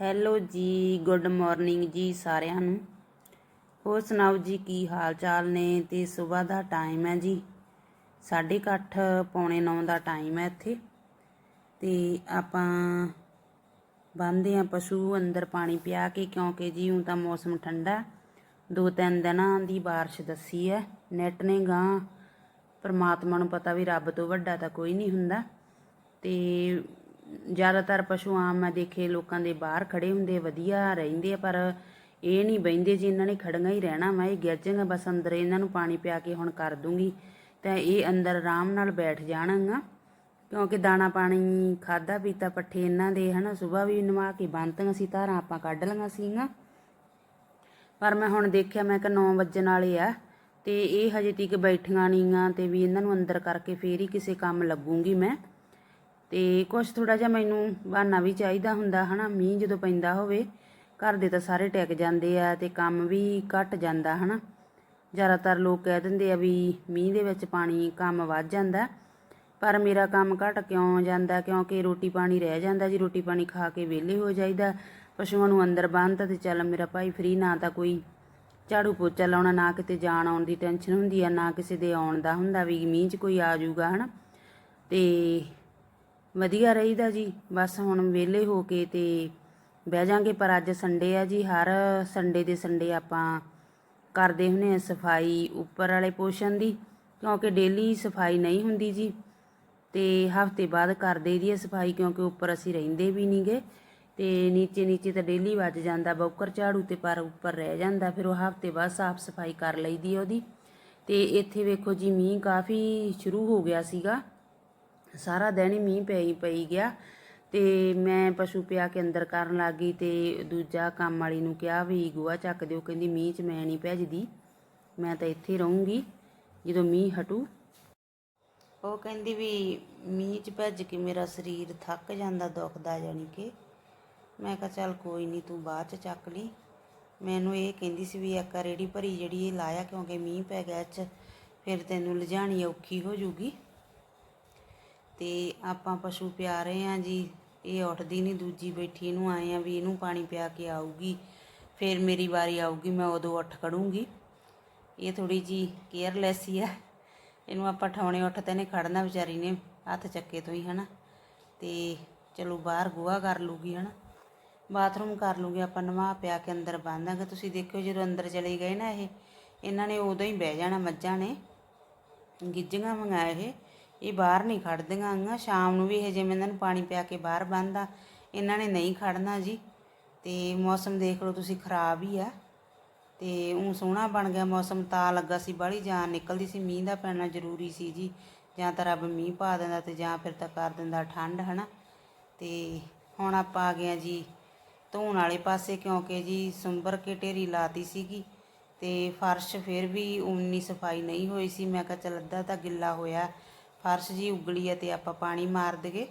Hello ਜੀ, good morning ਜੀ ਸਾਰਿਆਂ ਨੂੰ। ਹੋਰ ਸੁਣਾਓ ਜੀ, ਕੀ ਹਾਲ ਚਾਲ ਨੇ? ਤੇ ਸਵੇਰ ਦਾ ਟਾਈਮ ਹੈ ਜੀ। 8:30 ਪੌਣੇ 9 ਦਾ ਟਾਈਮ ਹੈ ਇੱਥੇ। ਤੇ ਆਪਾਂ ਬੰਨਦੇ ਆ ਪਸ਼ੂ ਅੰਦਰ ਪਾਣੀ ਪਿਆ ਕੇ, ਕਿਉਂਕਿ ਜੀ ਹੁਣ ਤਾਂ ਮੌਸਮ ਠੰਡਾ ਦੋ ਤਿੰਨ ਦਿਨਾਂ ਦੀ ਬਾਰਿਸ਼ ਦੱਸੀ ਹੈ। ਨੈਟ ਨੇ ਗਾਂ ਪਰਮਾਤਮਾ ਨੂੰ ਪਤਾ ਵੀ ਰੱਬ ਤੋਂ ਵੱਡਾ ਤਾਂ ਕੋਈ ਨਹੀਂ ਹੁੰਦਾ। ਤੇ ਜ਼ਿਆਦਾਤਰ ਪਸ਼ੂ ਆਮ ਮੈਂ ਦੇਖੇ ਲੋਕਾਂ ਦੇ ਬਾਹਰ ਖੜੇ ਹੁੰਦੇ, ਵਧੀਆ ਰਹਿੰਦੇ ਆ, ਪਰ ਇਹ ਨਹੀਂ ਬਹਿੰਦੇ ਜੀ ਇਹਨਾਂ ਨੇ ਖੜੀਆਂ ਹੀ ਰਹਿਣਾ ਮੈਂ ਇਹ ਗਿਰਜਾਂਗਾ ਬਸ ਅੰਦਰ ਇਹਨਾਂ ਨੂੰ ਪਾਣੀ ਪਿਆ ਕੇ ਹੁਣ ਕਰ ਦੂੰਗੀ। ਤਾਂ ਇਹ ਅੰਦਰ ਆਰਾਮ ਨਾਲ ਬੈਠ ਜਾਣਗਾ, ਕਿਉਂਕਿ ਦਾਣਾ ਪਾਣੀ ਖਾਦਾ ਪੀਤਾ ਪੱਠੇ ਇਹਨਾਂ ਦੇ, ਹਨਾ ਸਵੇਰ ਵੀ ਨਵਾ ਕੇ ਬੰਨਤੀਆਂ ਸੀ, ਧਾਰਾਂ ਆਪਾਂ ਕੱਢ ਲਈਆਂ ਸੀਗੀਆਂ। ਪਰ ਮੈਂ ਹੁਣ ਦੇਖਿਆ, ਮੈਂ ਕਿ 9 ਵਜਣ ਵਾਲੇ ਆ, ਤੇ ਇਹ ਹਜੇ ਤੀਕ ਬੈਠੀਆਂ ਨਹੀਂਆਂ ਤੇ ਵੀ ਇਹਨਾਂ ਨੂੰ ਅੰਦਰ ਕਰਕੇ ਫੇਰ ਹੀ ਕਿਸੇ ਕੰਮ ਲੱਗੂੰਗੀ ਮੈਂ। ਤੇ ਕੁਛ ਥੋੜਾ ਜਿਹਾ ਮੈਨੂੰ ਬਹਾਨਾ ਵੀ ਚਾਹੀਦਾ ਹੁੰਦਾ, ਹਨਾ? ਮੀਂਹ ਜਦੋਂ ਪੈਂਦਾ ਹੋਵੇ, ਘਰ ਦੇ ਤਾਂ ਸਾਰੇ ਟਿਕ ਜਾਂਦੇ ਆ ਤੇ ਕੰਮ ਵੀ ਘਟ ਜਾਂਦਾ, ਹਨਾ? ਜ਼ਿਆਦਾਤਰ ਲੋਕ ਕਹਿ ਦਿੰਦੇ ਆ ਵੀ ਮੀਂਹ ਦੇ ਵਿੱਚ ਪਾਣੀ ਕੰਮ ਵੱਧ ਜਾਂਦਾ, ਪਰ ਮੇਰਾ ਕੰਮ ਘਟ ਕਿਉਂ ਜਾਂਦਾ? ਕਿਉਂਕਿ ਰੋਟੀ ਪਾਣੀ ਰਹਿ ਜਾਂਦਾ, ਜੀ ਰੋਟੀ ਪਾਣੀ ਖਾ ਕੇ ਵਿਹਲੇ ਹੋ ਜਾਈਦਾ, ਪਸ਼ੂਆਂ ਨੂੰ ਅੰਦਰ ਬੰਨ੍ਹਤਾ ਤੇ ਚੱਲ ਮੇਰਾ ਭਾਈ ਫ੍ਰੀ ਨਾ ਤਾਂ ਕੋਈ ਝਾੜੂ ਪੋਚਾ ਲਾਉਣਾ, ਨਾ ਕਿਤੇ ਜਾਣ ਆਉਣ ਦੀ ਟੈਨਸ਼ਨ ਹੁੰਦੀ ਆ, ਨਾ ਕਿਸੇ ਦੇ ਆਉਣ ਦਾ ਹੁੰਦਾ ਵੀ ਮੀਂਹ 'ਚ ਕੋਈ ਆ ਜਾਊਗਾ, ਹਨਾ? ਤੇ ਵਧੀਆ ਰਹੀਦਾ ਜੀ। ਬਸ ਹੁਣ ਵਿਹਲੇ ਹੋ ਕੇ ਤੇ ਬਹਿ ਜਾਾਂਗੇ, ਪਰ ਅੱਜ ਸੰਡੇ ਆ ਜੀ। ਹਰ ਸੰਡੇ ਦੇ ਸੰਡੇ ਆਪਾਂ ਕਰਦੇ ਹੁੰਨੇ ਆ ਸਫ਼ਾਈ ਉੱਪਰ ਵਾਲੇ ਪੋਸ਼ਨ ਦੀ, ਕਿਉਂਕਿ ਡੇਲੀ ਸਫ਼ਾਈ ਨਹੀਂ ਹੁੰਦੀ ਜੀ। ਤੇ ਹਫ਼ਤੇ ਬਾਅਦ ਕਰ ਦੇਈਦੀ ਹੈ ਸਫ਼ਾਈ, ਕਿਉਂਕਿ ਉੱਪਰ ਅਸੀਂ ਰਹਿੰਦੇ ਵੀ ਨਹੀਂਗੇ ਤੇ ਨੀਚੇ ਨੀਚੇ ਤਾਂ ਡੇਲੀ ਵੱਜ ਜਾਂਦਾ, ਬੌਕਰ ਝਾੜੂ ਤੇ ਪਰ ਉੱਪਰ ਰਹਿ ਜਾਂਦਾ, ਫਿਰ ਉਹ ਹਫ਼ਤੇ ਬਾਅਦ ਸਾਫ਼ ਸਫ਼ਾਈ ਕਰ ਲਈਦੀ ਹੈ ਉਹਦੀ। ਤੇ ਇੱਥੇ ਵੇਖੋ ਜੀ, ਮੀਂਹ ਕਾਫੀ ਸ਼ੁਰੂ ਹੋ ਗਿਆ ਸੀਗਾ। ਸਾਰਾ ਦਿਨ ਹੀ ਮੀਂਹ ਪਈ ਪਈ ਗਿਆ ਤੇ ਮੈਂ ਪਸ਼ੂ ਪਿਆ ਕੇ ਅੰਦਰ ਕਰਨ ਲੱਗੀ ਤੇ ਦੂਜਾ ਕੰਮ ਵਾਲੀ ਨੂੰ ਕਿਹਾ ਵੀ ਗੋਹਾ ਚੱਕ ਦਿਓ, ਕਹਿੰਦੀ ਮੀਂਹ 'ਚ ਮੈਂ ਨਹੀਂ ਭੱਜਦੀ, ਮੈਂ ਤਾਂ ਇੱਥੇ ਰਹੂੰਗੀ ਜਦੋਂ ਮੀਂਹ ਹਟੂ। ਉਹ ਕਹਿੰਦੀ ਵੀ ਮੀਂਹ 'ਚ ਭੱਜ ਕੇ ਮੇਰਾ ਸਰੀਰ ਥੱਕ ਜਾਂਦਾ, ਦੁਖਦਾ ਜਾਨੀ ਕਿ। ਮੈਂ ਕਿਹਾ ਚੱਲ ਕੋਈ ਨਹੀਂ ਤੂੰ ਬਾਅਦ 'ਚ ਚੱਕ ਲਈ। ਮੈਨੂੰ ਇਹ ਕਹਿੰਦੀ ਸੀ ਵੀ ਇੱਕ ਰੇੜੀ ਭਰੀ ਜਿਹੜੀ ਇਹ ਲਾਇਆ ਕਿਉਂਕਿ ਮੀਂਹ ਪੈ ਗਿਆ ਚ, ਫਿਰ ਤੈਨੂੰ ਲਿਜਾਣੀ ਔਖੀ ਹੋ ਜੂਗੀ। ਤੇ ਆਪਾਂ ਪਸ਼ੂ ਪਿਆ ਰਹੇ ਆ ਜੀ। ਇਹ ਉੱਠਦੀ ਨਹੀਂ ਦੂਜੀ ਬੈਠੀ ਇਹਨੂੰ ਆਏ ਆ ਵੀ ਇਹਨੂੰ ਪਾਣੀ ਪਿਆ ਕੇ ਆਊਗੀ। ਫਿਰ ਮੇਰੀ ਵਾਰੀ ਆਊਗੀ, ਮੈਂ ਉਦੋਂ ਉੱਠ ਖੜੂੰਗੀ। ਇਹ ਥੋੜੀ ਜੀ ਕੇਅਰਲੈਸ ਹੀ ਆ। ਇਹਨੂੰ ਆਪਾਂ ਠਾਉਣੇ ਉੱਠ ਤੇ ਨੇ ਖੜਨਾ ਵਿਚਾਰੀ ਨੇ ਹੱਥ ਚੱਕੇ ਤੋਂ ਹੀ, ਹਨਾ। ਤੇ ਚਲੋ ਬਾਹਰ ਗੋਹਾ ਕਰ ਲੂਗੀ, ਹਨਾ। ਬਾਥਰੂਮ ਕਰ ਲੂਗੀ, ਆਪਾਂ ਨਵਾ ਪਿਆ ਕੇ ਅੰਦਰ ਬੰਦਾਂਗੇ ਤੁਸੀਂ ਦੇਖਿਓ ਜਦੋਂ ਅੰਦਰ ਚਲੇ ਗਏ ਨਾ ਇਹ, ਇਹਨਾਂ ਨੇ ਉਦੋਂ ਹੀ ਬਹਿ ਜਾਣਾ ਮੱਝਾਂ ਨੇ। ਗਿੱਜੀਆਂ ਮੰਗਾ ਇਹ। ਇਹ ਬਾਹਰ ਨਹੀਂ ਖੜਦੀਆਂ ਆਂਗਾ ਸ਼ਾਮ ਨੂੰ ਵੀ ਇਹ ਜਿਵੇਂ ਇਹਨਾਂ ਨੂੰ ਪਾਣੀ ਪਿਆ ਕੇ ਬਾਹਰ ਬੰਨਦਾ, ਇਹਨਾਂ ਨੇ ਨਹੀਂ ਖੜਨਾ ਜੀ। ਤੇ ਮੌਸਮ ਦੇਖ ਲਓ ਤੁਸੀਂ, ਖਰਾਬ ਹੀ ਆ। ਤੇ ਉਹ ਸੋਹਣਾ ਬਣ ਗਿਆ ਮੌਸਮ, ਤਾਂ ਲੱਗਾ ਸੀ ਬਾਹਲੀ ਜਾਨ, ਨਿਕਲਦੀ ਸੀ ਮੀਂਹ ਦਾ ਪੈਣਾ ਜ਼ਰੂਰੀ ਸੀ ਜੀ। ਜਾਂ ਤਾਂ ਰੱਬ ਮੀਂਹ ਪਾ ਦਿੰਦਾ ਤੇ ਜਾਂ ਫਿਰ ਤਾਂ ਕਰ ਦਿੰਦਾ ਠੰਡ, ਹਨਾ। ਤੇ ਹੁਣ ਆਪਾਂ ਆ ਗਏ ਆ ਜੀ ਧੋਣ ਵਾਲੇ ਪਾਸੇ, ਕਿਉਂਕਿ ਜੀ ਸੁੰਬਰ ਕੇ ਢੇਰੀ ਲਾਤੀ ਸੀਗੀ ਤੇ ਫਰਸ਼ ਫਿਰ ਵੀ ਉਨੀ ਸਫ਼ਾਈ ਨਹੀਂ ਹੋਈ ਸੀ। ਮੈਂ ਕਿਹਾ ਚਲ ਅੱਧਾ ਤਾਂ ਗਿੱਲਾ ਹੋਇਆ। ਫਰਸ਼ ਜੀ ਉਗਲੀ ਆ ਤੇ ਆਪਾਂ ਪਾਣੀ ਮਾਰ ਦਗੇ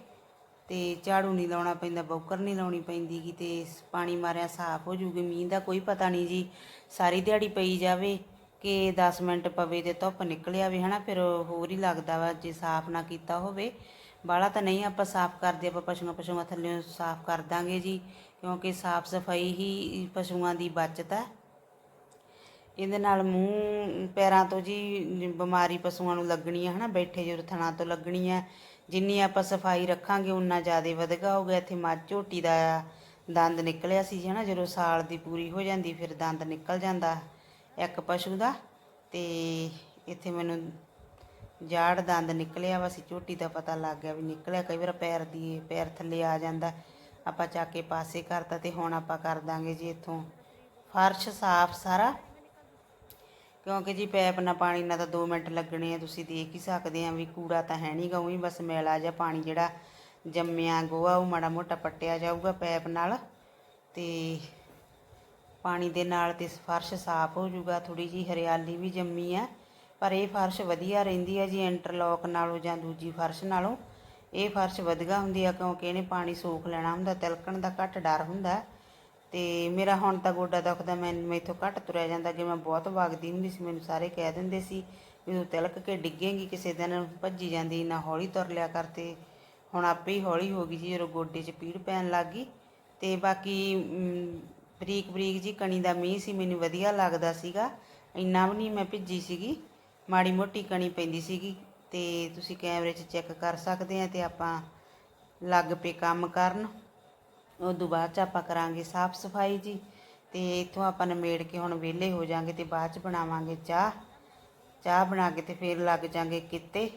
ਤੇ ਝਾੜੂ ਨਹੀਂ ਲਾਉਣਾ ਪੈਂਦਾ, ਬੌਕਰ ਨਹੀਂ ਲਾਉਣੀ ਪੈਂਦੀ ਗੀ ਤੇ ਪਾਣੀ ਮਾਰਿਆ ਸਾਫ਼ ਹੋ ਜੂਗੀ। ਮੀਂਹ ਦਾ ਕੋਈ ਪਤਾ ਨਹੀਂ ਜੀ, ਸਾਰੀ ਦਿਹਾੜੀ ਪਈ ਜਾਵੇ ਕਿ 10 ਮਿੰਟ ਪਵੇ ਤੇ ਧੁੱਪ ਨਿਕਲ ਆਵੇ, ਹਨਾ? ਫਿਰ ਹੋਰ ਹੀ ਲੱਗਦਾ ਵਾ ਜੇ ਸਾਫ਼ ਨਾ ਕੀਤਾ ਹੋਵੇ। ਬਾਲਾ ਤਾਂ ਨਹੀਂ ਆਪਾਂ ਸਾਫ਼ ਕਰਦੇ, ਆਪਾਂ ਪਸ਼ੂਆਂ ਪਸ਼ੂਆਂ ਥੱਲੇ ਸਾਫ਼ ਕਰ ਦਾਂਗੇ ਜੀ, ਕਿਉਂਕਿ ਸਾਫ਼ ਸਫ਼ਾਈ ਹੀ ਪਸ਼ੂਆਂ ਦੀ ਬਚਤ ਹੈ ਇਹਦੇ ਨਾਲ ਮੂੰਹ, ਪੈਰਾਂ ਤੋਂ ਜੀ ਬਿਮਾਰੀ ਪਸ਼ੂਆਂ ਨੂੰ ਲੱਗਣੀ ਹੈ ਹਨਾ? ਬੈਠੇ ਜਦੋਂ ਥਣਾ ਤੋਂ ਲੱਗਣੀ ਹੈ ਜਿੰਨੀ ਆਪਾਂ ਸਫ਼ਾਈ ਰੱਖਾਂਗੇ ਉਨਾ ਜ਼ਿਆਦਾ ਵਧਗਾ। ਹੋਊਗਾ ਇੱਥੇ ਮੱਝ, ਝੋਟੀ ਦਾ ਦੰਦ ਨਿਕਲਿਆ ਸੀ ਹਨਾ? ਜਦੋਂ ਸਾਲ ਦੀ ਪੂਰੀ ਹੋ ਜਾਂਦੀ, ਫਿਰ ਦੰਦ ਨਿਕਲ ਜਾਂਦਾ ਇੱਕ ਪਸ਼ੂ ਦਾ। ਤੇ ਇੱਥੇ ਮੈਨੂੰ ਜਾੜ ਦੰਦ ਨਿਕਲਿਆ ਵਾ ਸੀ। ਝੋਟੀ ਦਾ ਪਤਾ ਲੱਗ ਗਿਆ ਵੀ ਨਿਕਲਿਆ। ਕਈ ਵਾਰ ਪੈਰ ਦੀ, ਪੈਰ ਥੱਲੇ ਆ ਜਾਂਦਾ। ਆਪਾਂ ਚੱਕ ਕੇ ਪਾਸੇ ਕਰਤਾ ਤੇ ਹੁਣ ਆਪਾਂ ਕਰ ਦਾਂਗੇ ਜੀ ਇੱਥੋਂ। ਫਰਸ਼ ਸਾਫ਼ ਸਾਰਾ ਕਿਉਂਕਿ ਜੀ ਪੈਪ ਨਾਲ ਪਾਣੀ ਨਾਲ ਤਾਂ 2 ਮਿੰਟ ਲੱਗਣੇ ਆ, ਤੁਸੀਂ ਦੇਖ ਹੀ ਸਕਦੇ ਆ ਵੀ ਕੂੜਾ ਤਾਂ ਹੈ ਨਹੀਂਗਾ ਉਹੀ ਬਸ ਮੈਲਾ ਜਾਂ ਪਾਣੀ ਜਿਹੜਾ ਜੰਮਿਆ ਗੋਹਾ, ਉਹ ਮਾੜਾ ਮੋਟਾ ਪੱਟਿਆ ਜਾਊਗਾ ਪੈਪ ਨਾਲ ਤੇ ਪਾਣੀ ਦੇ ਨਾਲ ਤੇ ਫਰਸ਼ ਸਾਫ਼ ਹੋ ਜਾਊਗਾ ਥੋੜੀ ਜੀ ਹਰਿਆਲੀ ਵੀ ਜੰਮੀ ਆ, ਪਰ ਇਹ ਫਰਸ਼ ਵਧੀਆ ਰਹਿੰਦੀ ਆ ਜੀ, ਇੰਟਰਲੌਕ ਨਾਲੋਂ ਜਾਂ ਦੂਜੀ ਫਰਸ਼ ਨਾਲੋਂ, ਇਹ ਫਰਸ਼ ਵਧੀਆ ਹੁੰਦੀ ਆ ਕਿਉਂਕਿ ਇਹਨੇ ਪਾਣੀ ਸੋਖ ਲੈਣਾ ਹੁੰਦਾ, ਤਿਲਕਣ ਦਾ ਘੱਟ ਡਰ ਹੁੰਦਾ। ਤੇ ਮੇਰਾ ਹੁਣ ਤਾਂ ਗੋਡਾ ਦੁਖਦਾ, ਮੈਂ ਮੈਥੋਂ ਘੱਟ ਤੁਰਿਆ ਜਾਂਦਾ ਕਿ ਮੈਂ ਬਹੁਤ ਵਗਦੀ ਹੁੰਦੀ ਸੀ, ਮੈਨੂੰ ਸਾਰੇ ਕਹਿ ਦਿੰਦੇ ਸੀ ਵੀ ਤੂੰ ਤਿਲਕ ਕੇ ਡਿੱਗੇਂਗੀ, ਕਿਸੇ ਦਿਨ ਭੱਜੀ ਜਾਂਦੀ ਨਾ ਹੌਲੀ ਤੁਰ ਲਿਆ ਕਰ ਤੇ। ਹੁਣ ਆਪੇ ਹੀ ਹੌਲੀ ਹੋ ਗਈ ਜੀ ਜਦੋਂ ਗੋਡੇ 'ਚ ਪੀੜ ਪੈਣ ਲੱਗ ਗਈ ਤੇ ਬਾਕੀ ਬਰੀਕ ਬਰੀਕ ਜੀ ਕਣੀ ਦਾ ਮੀਂਹ ਸੀ, ਮੈਨੂੰ ਵਧੀਆ ਲੱਗਦਾ ਸੀਗਾ, ਇੰਨਾ ਵੀ ਨਹੀਂ ਮੈਂ ਭਿੱਜੀ ਸੀਗੀ, ਮਾੜੀ ਮੋਟੀ ਕਣੀ ਪੈਂਦੀ ਸੀਗੀ ਤੇ ਤੁਸੀਂ ਕੈਮਰੇ 'ਚ ਚੈੱਕ ਕਰ ਸਕਦੇ ਆ ਤੇ ਆਪਾਂ ਲੱਗ ਪਏ ਕੰਮ ਕਰਨ। ਉਦੋਂ ਬਾਅਦ ਚ ਆਪਾਂ ਕਰਾਂਗੇ ਸਾਫ਼ ਸਫ਼ਾਈ ਜੀ। ਤੇ ਇੱਥੋਂ ਆਪਾਂ ਨਮੇੜ ਕੇ ਹੁਣ ਵਿਹਲੇ ਹੋ ਜਾਾਂਗੇ ਤੇ ਬਾਅਦ ਚ ਬਣਾਵਾਂਗੇ ਚਾਹ। ਚਾਹ ਬਣਾ ਕੇ ਤੇ ਫਿਰ ਲੱਗ ਜਾਾਂਗੇ ਕਿਤੇ।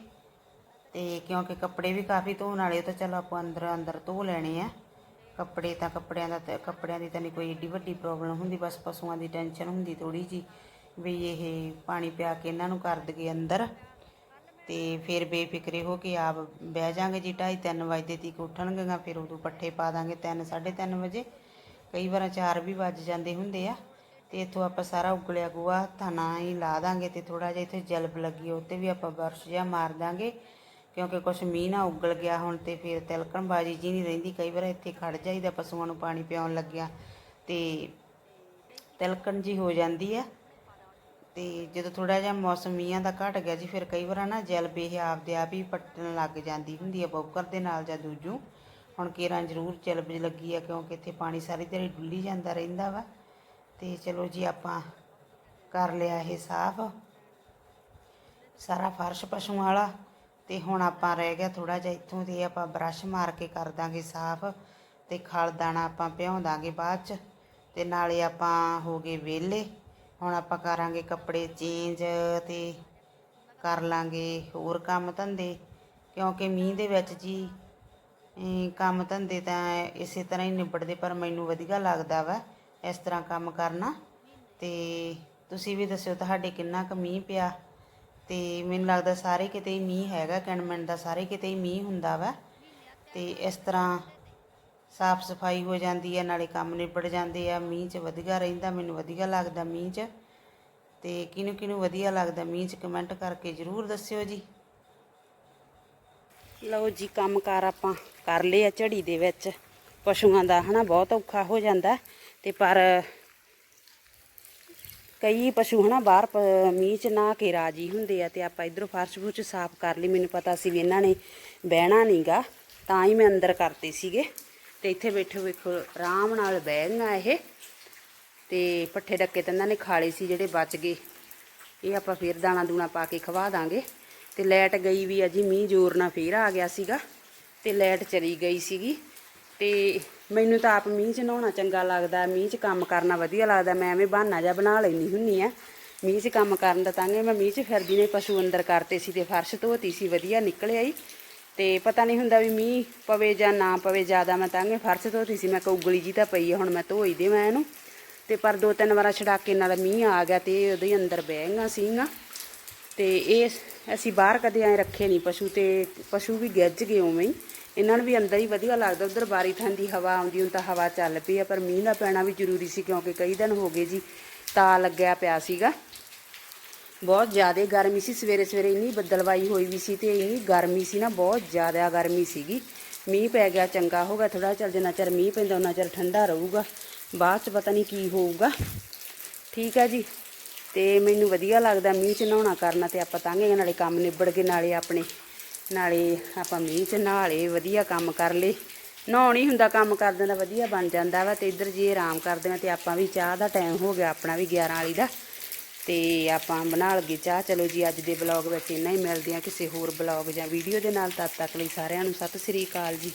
ਤੇ ਕਿਉਂਕਿ ਕੱਪੜੇ ਵੀ ਕਾਫੀ ਧੋਣ ਵਾਲੇ ਉਹ ਤਾਂ ਚਲੋ ਆਪਾਂ ਅੰਦਰ ਅੰਦਰ ਧੋ ਲੈਣੇ ਆ। ਕੱਪੜੇ ਤਾਂ ਕੱਪੜਿਆਂ ਦਾ ਤਾਂ- ਕੱਪੜਿਆਂ ਦੀ ਤਾਂ ਨਹੀਂ ਕੋਈ ਏਡੀ ਵੱਡੀ ਪ੍ਰੋਬਲਮ ਹੁੰਦੀ, ਬਸ ਪਸ਼ੂਆਂ ਦੀ ਟੈਨਸ਼ਨ ਹੁੰਦੀ ਥੋੜੀ ਜੀ। ਵੀ ਇਹ ਪਾਣੀ ਪਿਆ ਕੇ ਇਹਨਾਂ ਨੂੰ ਕਰ ਦਈਏ ਅੰਦਰ। ਤੇ ਫਿਰ ਬੇਫਿਕਰੇ ਹੋ ਕੇ ਆਪ ਬਹਿ ਜਾਾਂਗੇ ਜੀ 2:30 3 ਵਜੇ ਤੀਕ ਉੱਠਣਗੀਆਂ, ਫਿਰ ਉਦੋਂ ਪੱਠੇ ਪਾ ਦਾਂਗੇ 3 3:30 ਵਜੇ। ਕਈ ਵਾਰ 4 ਵੀ ਵੱਜ ਜਾਂਦੇ ਹੁੰਦੇ ਆ ਤੇ ਇੱਥੋਂ ਆਪਾਂ ਸਾਰਾ ਉਗਲਿਆ ਗੋਆ ਥਾਣਾ ਹੀ ਲਾ ਦਾਂਗੇ ਤੇ ਥੋੜਾ ਜਿਹਾ ਇੱਥੇ ਜਲਬ ਲੱਗੀ ਉੱਤੇ ਵੀ ਆਪਾਂ ਬਰਸ਼ ਜਿਹਾ ਮਾਰ ਦਾਂਗੇ, ਕਿਉਂਕਿ ਕੁਛ ਮੀਂਹ ਨਾ ਉਗਲ ਗਿਆ ਹੁਣ ਤੇ ਫਿਰ ਤਿਲਕਣ ਬਾਜੀ ਜੀ ਨਹੀਂ ਰਹਿੰਦੀ। ਕਈ ਵਾਰ ਇੱਥੇ ਖੜ ਜਾਈਦਾ, ਪਸ਼ੂਆਂ ਨੂੰ ਪਾਣੀ ਪਿਆਉਣ ਲੱਗਿਆ ਤੇ ਤਿਲਕਣ ਜੀ ਹੋ ਜਾਂਦੀ ਆ। ਤੇ ਜਦੋਂ ਥੋੜਾ ਜਿਹਾ ਮੌਸਮ ਮੀਂਹਾਂ ਦਾ ਘਟ ਗਿਆ ਜੀ, ਫਿਰ ਕਈ ਵਾਰ ਨਾ ਜਲਬ ਇਹ ਆਪਦੇ ਆਪ ਹੀ ਪੱਟਣ ਲੱਗ ਜਾਂਦੀ ਹੁੰਦੀ ਆ ਬੌਕਰ ਦੇ ਨਾਲ ਜਾਂ ਦੂਜੂ ਹੁਣ ਕੇਰਾਂ ਜ਼ਰੂਰ ਜਲਬ ਲੱਗੀ ਆ ਕਿਉਂਕਿ ਇੱਥੇ ਪਾਣੀ ਸਾਰੀ ਦਿਹਾੜੀ ਡੁੱਲੀ ਜਾਂਦਾ ਰਹਿੰਦਾ ਵਾ। ਤੇ ਚਲੋ ਜੀ ਆਪਾਂ ਕਰ ਲਿਆ ਇਹ ਸਾਫ਼। ਸਾਰਾ ਫਰਸ਼ ਪਸ਼ੂਆਂ ਵਾਲਾ। ਤੇ ਹੁਣ ਆਪਾਂ ਰਹਿ ਗਿਆ ਥੋੜਾ ਜਿਹਾ ਇੱਥੋਂ ਤੇ ਆਪਾਂ ਬਰਸ਼ ਮਾਰ ਕੇ ਕਰ ਦਾਂਗੇ ਸਾਫ਼। ਤੇ ਖਲ ਦਾਣਾ ਆਪਾਂ ਭਿਉਂ ਦਾਂਗੇ ਬਾਅਦ ਚ। ਤੇ ਨਾਲੇ ਆਪਾਂ ਹੋ ਗਏ ਵਿਹਲੇ। ਹੁਣ ਆਪਾਂ ਕਰਾਂਗੇ ਕੱਪੜੇ ਚੇਂਜ ਤੇ ਕਰ ਲਾਂਗੇ ਹੋਰ ਕੰਮ ਧੰਦੇ, ਕਿਉਂਕਿ ਮੀਂਹ ਦੇ ਵਿੱਚ ਜੀ ਕੰਮ ਧੰਦੇ ਤਾਂ ਇਸੇ ਤਰ੍ਹਾਂ ਹੀ ਨਿਬੜਦੇ, ਪਰ ਮੈਨੂੰ ਵਧੀਆ ਲੱਗਦਾ ਵਾ ਇਸ ਤਰ੍ਹਾਂ ਕੰਮ ਕਰਨਾ। ਤੇ ਤੁਸੀਂ ਵੀ ਦੱਸਿਓ ਤੁਹਾਡੇ ਕਿੰਨਾ ਕੁ ਮੀਂਹ ਪਿਆ? ਤੇ ਮੈਨੂੰ ਲੱਗਦਾ ਸਾਰੇ ਕਿਤੇ ਹੀ ਮੀਂਹ ਹੈਗਾ ਕੈਨਮੈਂਟ ਦਾ ਸਾਰੇ ਕਿਤੇ ਹੀ ਮੀਂਹ ਹੁੰਦਾ ਵਾ। ਤੇ ਇਸ ਤਰ੍ਹਾਂ ਸਾਫ਼ ਸਫ਼ਾਈ ਹੋ ਜਾਂਦੀ ਹੈ, ਨਾਲੇ ਕੰਮ ਨਿਬੜ ਜਾਂਦੇ ਆ। ਮੀਂਹ 'ਚ ਵਧੀਆ ਰਹਿੰਦਾ, ਮੈਨੂੰ ਵਧੀਆ ਲੱਗਦਾ ਮੀਂਹ 'ਚ। ਤੇ ਕਿਹਨੂੰ ਕਿਹਨੂੰ ਵਧੀਆ ਲੱਗਦਾ ਮੀਂਹ 'ਚ ਕਮੈਂਟ ਕਰਕੇ ਜਰੂਰ ਦੱਸਿਓ ਜੀ। ਲਓ ਜੀ, ਕੰਮਕਾਰ ਆਪਾਂ ਕਰ ਲਏ ਆ ਝੜੀ ਦੇ ਵਿੱਚ। ਪਸ਼ੂਆਂ ਦਾ ਹਨਾ, ਬਹੁਤ ਔਖਾ ਹੋ ਜਾਂਦਾ। ਤੇ ਪਰ ਕਈ ਪਸ਼ੂ ਹਨਾ, ਬਾਹਰ ਮੀਂਹ ਚ ਨਾ ਕੇ ਰਾਜੀ ਹੁੰਦੇ ਆ ਤੇ ਆਪਾਂ ਇਧਰੋਂ ਫਰਸ਼ ਫੁਰਸ਼ ਸਾਫ਼ ਕਰ ਲਈ। ਮੈਨੂੰ ਪਤਾ ਸੀ ਵੀ ਇਹਨਾਂ ਨੇ ਬਹਿਣਾ ਨਹੀਂਗਾ ਤਾਂ ਹੀ ਮੈਂ ਅੰਦਰ ਕਰਤੇ ਸੀਗੇ। ਤੇ ਇੱਥੇ ਬੈਠੇ ਵੇਖੋ ਆਰਾਮ ਨਾਲ ਬਹਿ ਗਈਆਂ ਇਹ। ਤੇ ਪੱਠੇ ਡੱਕੇ ਤਾਂ ਇਹਨਾਂ ਨੇ ਖਾ ਲਏ ਸੀ, ਜਿਹੜੇ ਬਚ ਗਏ। ਇਹ ਆਪਾਂ ਫੇਰ ਦਾਣਾ ਦੂਣਾ ਪਾ ਕੇ ਖਵਾ ਦਾਂਗੇ। ਤੇ ਲਾਈਟ ਗਈ ਵੀ ਆ ਜੀ, ਮੀਂਹ ਜ਼ੋਰ ਨਾਲ ਫੇਰ ਆ ਗਿਆ ਸੀਗਾ। ਤੇ ਲਾਈਟ ਚਲੀ ਗਈ ਸੀਗੀ। ਤੇ ਮੈਨੂੰ ਤਾਂ ਆਪ ਮੀਂਹ 'ਚ ਨਹਾਉਣਾ ਚੰਗਾ ਲੱਗਦਾ, ਮੀਂਹ 'ਚ ਕੰਮ ਕਰਨਾ ਵਧੀਆ ਲੱਗਦਾ। ਮੈਂ ਐਵੇਂ ਬਹਾਨਾ ਜਿਹਾ ਬਣਾ ਲੈਂਦੀ ਹੁੰਨੀ ਆ। ਮੀਂਹ 'ਚ ਕੰਮ ਕਰਨ ਦਾ ਤਾਂ ਮੈਂ ਮੀਂਹ 'ਚ ਫਿਰਦੀ ਨੇ, ਪਸ਼ੂ ਅੰਦਰ ਕਰਤੇ ਸੀ ਤੇ ਫਰਸ਼ ਧੋਤੀ ਸੀ, ਵਧੀਆ ਨਿਕਲਿਆ ਹੀ ਤੇ ਪਤਾ ਨਹੀਂ ਹੁੰਦਾ ਵੀ ਮੀਂਹ ਪਵੇ ਜਾਂ ਨਾ ਪਵੇ, ਜ਼ਿਆਦਾ ਮੈਂ ਤਾਂ ਕਿ ਫਰਸ਼ ਧੋਤੀ ਸੀ, ਮੈਂ ਕਿਹਾ ਉਗਲੀ ਜੀ ਤਾਂ ਪਈ ਆ, ਹੁਣ ਮੈਂ ਧੋਈ ਦੇ ਮੈਂ ਇਹਨੂੰ। ਤੇ ਪਰ ਦੋ ਤਿੰਨ ਵਾਰਾਂ ਛਡਾਕੇ ਨਾਲ ਮੀਂਹ ਆ ਗਿਆ ਤੇ ਉਹਦੇ ਹੀ ਅੰਦਰ ਬਹਿ ਗਈਆਂ ਸੀਗੀਆਂ। ਤੇ ਇਹ ਅਸੀਂ ਬਾਹਰ ਕਦੇ ਐ ਰੱਖੇ ਨਹੀਂ, ਪਸ਼ੂ ਤੇ ਪਸ਼ੂ ਵੀ ਗਿੱਜ ਗਏ ਉਵੇਂ ਹੀ। ਇਹਨਾਂ ਨੂੰ ਵੀ ਅੰਦਰ ਹੀ ਵਧੀਆ ਲੱਗਦਾ, ਉਧਰ ਬਾਰੀ ਥਾਂ ਦੀ ਹਵਾ ਆਉਂਦੀ, ਹੁਣ ਤਾਂ ਹਵਾ ਚੱਲ ਪਈ ਆ, ਪਰ ਮੀਂਹ ਦਾ ਪੈਣਾ ਵੀ ਜ਼ਰੂਰੀ ਸੀ, ਕਿਉਂਕਿ ਕਈ ਦਿਨ ਹੋ ਗਏ ਜੀ, ਤਾ ਲੱਗਿਆ ਪਿਆ ਸੀਗਾ। ਬਹੁਤ ਜ਼ਿਆਦਾ ਗਰਮੀ ਸੀ। ਸਵੇਰੇ ਸਵੇਰੇ ਇੰਨੀ ਬੱਦਲਵਾਈ ਹੋਈ ਵੀ ਸੀ ਤੇ ਇੰਨੀ ਗਰਮੀ ਸੀ ਨਾ, ਬਹੁਤ ਜ਼ਿਆਦਾ ਗਰਮੀ ਸੀਗੀ। ਮੀਂਹ ਪੈ ਗਿਆ, ਚੰਗਾ ਹੋਗਾ ਥੋੜਾ ਚੱਲ ਜਿੰਨਾ ਚਿਰ ਮੀਂਹ ਪੈਂਦਾ ਉਹਨਾਂ ਚਿਰ ਠੰਡਾ ਰਹੂਗਾ। ਬਾਅਦ ਚ ਪਤਾ ਨਹੀਂ ਕੀ ਹੋਊਗਾ। ਠੀਕ ਹੈ ਜੀ। ਤੇ ਮੈਨੂੰ ਵਧੀਆ ਲੱਗਦਾ ਮੀਂਹ ਚ ਨਹਾਉਣਾ ਕਰਨਾ ਤੇ ਆਪਾਂ ਤਾਂਗੇ ਨਾਲੇ ਕੰਮ ਨਿਬੜ ਕੇ ਨਾਲੇ ਆਪਣੇ, ਨਾਲੇ ਆਪਾਂ ਮੀਂਹ ਚ ਨਹਾਲੇ ਵਧੀਆ ਕੰਮ ਕਰ ਲੇ ਨਹਾਉਣ ਹੀ ਹੁੰਦਾ, ਕੰਮ ਕਰਦੇ ਦਾ ਵਧੀਆ ਬਣ ਜਾਂਦਾ ਵਾ ਤੇ ਇੱਧਰ ਜੀ ਆਰਾਮ ਕਰਦੇ ਆ ਤੇ ਆਪਾਂ ਵੀ ਚਾਹ ਦਾ ਟਾਈਮ ਹੋ ਗਿਆ, ਆਪਣਾ ਵੀ 11 ਵਾਲੀ ਦਾ। ਤੇ ਆਪਾਂ ਬਣਾ ਲਗੇ ਚਾਹ। ਚਲੋ ਜੀ, ਅੱਜ ਦੇ ਬਲੌਗ ਵਿੱਚ ਇੰਨਾ ਹੀ ਮਿਲਦੇ ਆ ਕਿਸੇ ਹੋਰ ਬਲੌਗ ਜਾਂ ਵੀਡੀਓ ਦੇ ਨਾਲ। ਤਦ ਤੱਕ ਲਈ ਸਾਰਿਆਂ ਨੂੰ ਸਤਿ ਸ੍ਰੀ ਅਕਾਲ ਜੀ।